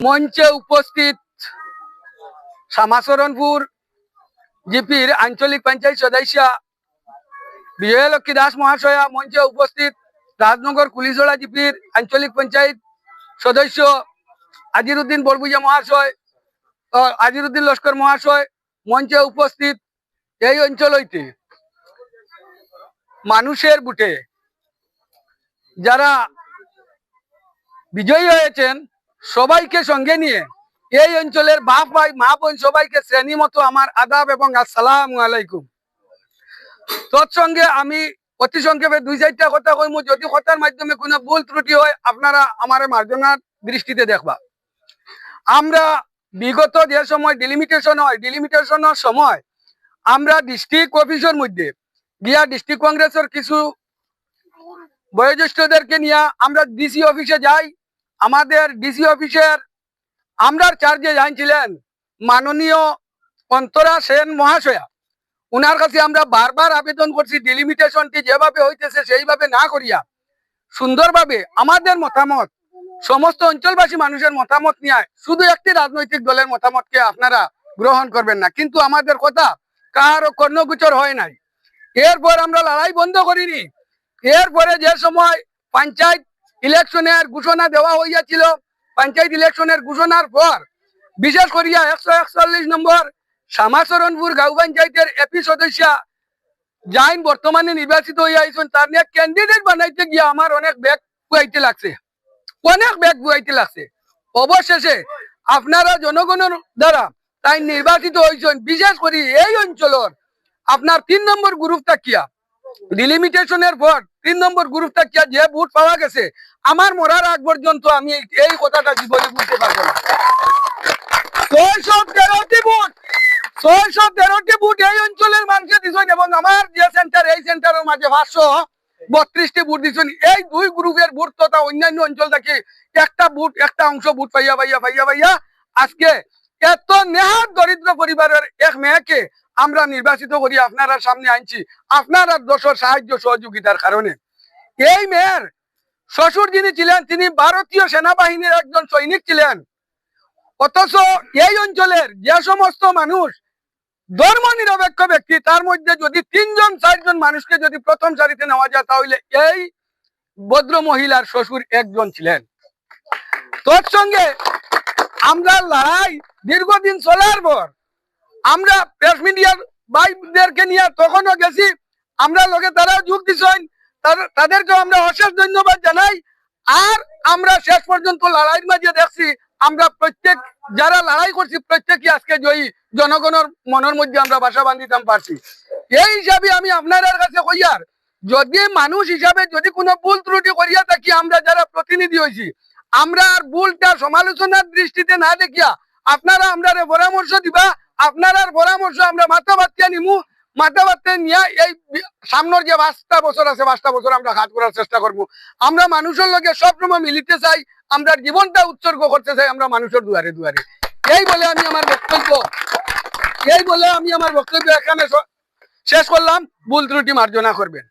মঞ্চে উপস্থিত শ্যামাচরণপুর জিপির আঞ্চলিক পঞ্চায়েত সদস্য বিজয়লক্ষ্মী দাস মহাশয়া, মঞ্চে উপস্থিত রাজনগর কুলিজোড়া জিপির আঞ্চলিক পঞ্চায়েত সদস্য আজিরুদ্দিন বরবুজা মহাশয় আজিরুদ্দিন লস্কর মহাশয়, মঞ্চে উপস্থিত এই অঞ্চল হইতে মানুষের বুটে যারা বিজয়ী হয়েছেন সবাইকে সঙ্গে নিয়ে। এই অঞ্চলের বাপ ভাই, মা বোন সবাইকে শ্রেণি মতো আমার আদাব এবং আসসালাম আলাইকুম। তৎসঙ্গে আমি অতি সংক্ষেপে দুই চারটা কথা কইম, যদি কথার মাধ্যমে কোনো ভুল ত্রুটি হয়, আপনারা আমার মার্জনার দৃষ্টিতে দেখবা। আমরা বিগত যে সময় ডিলিমিটেশন হয় ডিলিমিটেশনের সময় আমরা ডিস্ট্রিক্ট অফিসের মধ্যে গিয়া ডিস্ট্রিক্ট কংগ্রেসের কিছু বয়োজ্যেষ্ঠদেরকে নিয়ে আমরা ডিসি অফিসে যাই আমাদের ডিসি অফিসের আমরার চার্জে জানছিলেন মাননীয় অন্তরা সেন মহাশয়া। উনার কাছে আমরা বারবার আবেদন করছি ডিলিমিটেশনটি যেভাবে হইতেছে সেইভাবে না করিয়া। সুন্দরভাবে আমাদের মতামত, সমস্ত অঞ্চলবাসী মানুষের মতামত নিয়ে শুধু একটি রাজনৈতিক দলের মতামতকে আপনারা গ্রহণ করবেন না। কিন্তু আমাদের কথা কারও কর্ণগোচর হয় নাই। এরপর আমরা লড়াই বন্ধ করিনি। এরপরে যে সময় পঞ্চায়েত ইলেকশনের ঘোষণা দেওয়া হইয়াছিল, পঞ্চায়েত ইলেকশনের ঘোষণার পর। বিশেষ করিয়া একশো একচল্লিশ নম্বর শ্যামাচরণপুর গাঁও পঞ্চায়েতের এপি সদস্য যাইন বর্তমানে নির্বাচিত হইয়া আইসন তার নিয়ে ক্যান্ডিডেট বানাইতে গিয়ে আমার অনেক ব্যাগ বুয়াইতে লাগছে। অনেক ব্যাগ বুয়াইতে লাগছে। অবশেষে আপনারা জনগণের দ্বারা তাই নির্বাচিত হয়েছেন বিশেষ করে এই অঞ্চলের, আপনার তিন নম্বর গ্রুপটা কিয়া? ডিলিমিটেশনের পর তিন নম্বর যে ভোট পাওয়া গেছে, আমার মরার আগ পর্যন্ত আমি এই- কথাটা জীবনে বুঝতে পারব না। ভোট ভোট ভোট ভোট তথা অন্যান্য অঞ্চল একটা ভোট একটা অংশ ভোট পাইয়া, আজকে এত নেহাত দরিদ্র পরিবারের এক মেয়েকে আমরা নির্বাচিত করি আপনারা সামনে আনছি আপনারা দোষর সাহায্য সহযোগিতার কারণে। এই মেয়ের শ্বশুর যিনি ছিলেন, তিনি ভারতীয় সেনাবাহিনীর একজন সৈনিক ছিলেন। অথচ এই অঞ্চলের যে সমস্ত মানুষ ধর্ম নিরপেক্ষ ব্যক্তি, তার মধ্যে যদি তিনজন, চারজন মানুষকে যদি প্রথম সারিতে নেওয়া যায়, তাহলে এই ভদ্র মহিলার শ্বশুর একজন ছিলেন। তোর সঙ্গে আমরা লড়াই দীর্ঘদিন চলার পর আমরা প্রেস মিডিয়ার ভাইদেরকে নিয়ে তখনও গেছি। আমরা লোকে তারাও যোগ দিছেন তাদের- তাদেরকেও আমরা অশেষ ধন্যবাদ জানাই। আর আমরা শেষ পর্যন্ত লড়াইয়ের মাঝে দেখছি, আমরা প্রত্যেক, যারা লড়াই করছি, প্রত্যেকই আজকে জয়ী। জনগণের মনের মধ্যে আমরা বাসা বান্ধিতাম পারছি। এই হিসাবে আমি আপনার কাছে কইয়ার যদি মানুষ হিসাবে যদি কোনো ভুল ত্রুটি করিয়া থাকি, আমরা যারা প্রতিনিধি হয়েছি আমরা আর ভুলটা সমালোচনার দৃষ্টিতে না দেখিয়া আপনারা আমরা পরামর্শ দিবা আপনার পরামর্শ আমরা মাথা বাত্তিয়া নিমু। মাথা বাত্তে নিয়ে এই সামনের যে পাঁচটা বছর আছে, পাঁচটা বছর আমরা হাত করার চেষ্টা করব। আমরা মানুষের লগে সবসময় মিলিতে চাই, আমরা জীবনটা উৎসর্গ করতে চাই, আমরা মানুষের দুয়ারে দুয়ারে। এই বলে আমি আমার বক্তব্য, এই বলে আমি আমার বক্তব্য এখানে শেষ করলাম। ভুল ত্রুটি মার্জনা করবেন।